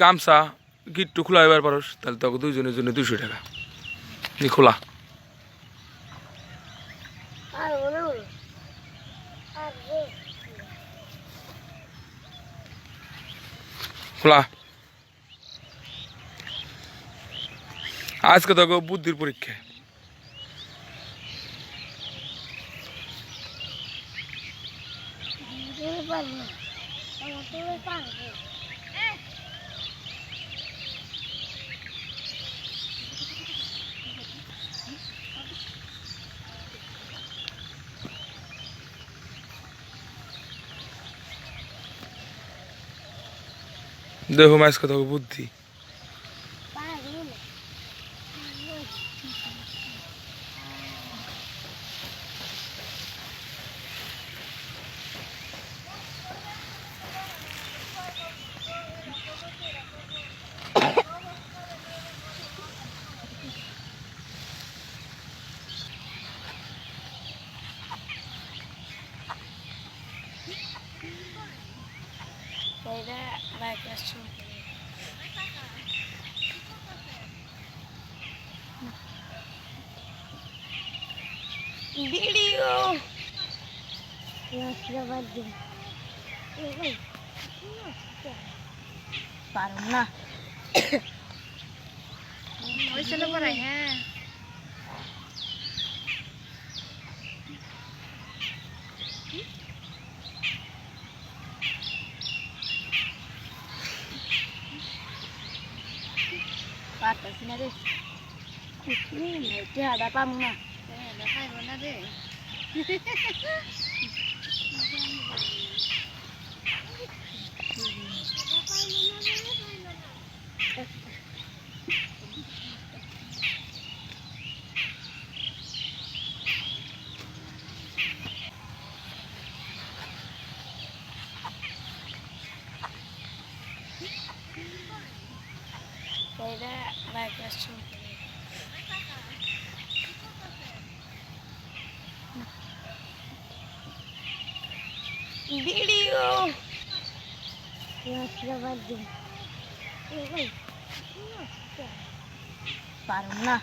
গামছা, গিট্টু খোলা এবার পারস তাহলে তোকে দুইজনের জন্য দুশো টাকা। নি, খোলা। খোলা। আজকে তোকে বুদ্ধির পরীক্ষা। পারব। না আমার তো পারব Böyle arkadaşım. Video. Yavaş yavaş gel. Yavaş. Parma. Hoy solo por allá. পারতেছি না রে চেহারা পাম না দেখাইব না রে এটা bike Böyle arkadaşım. Video. Yaşla vardım. Parmağına.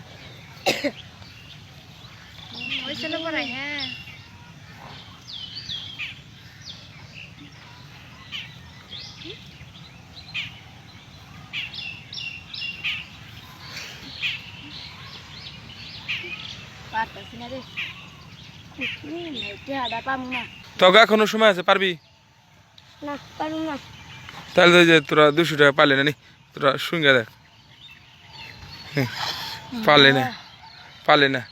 Oysa ne var ya? চেহারা পাম না এখনও সময় আছে? পারবি? না পারো না। তাহলে যে তোরা দুশো টাকা পারলে না নি? তোরা শুঙ্গে দেখ। পারলে না পারলে না।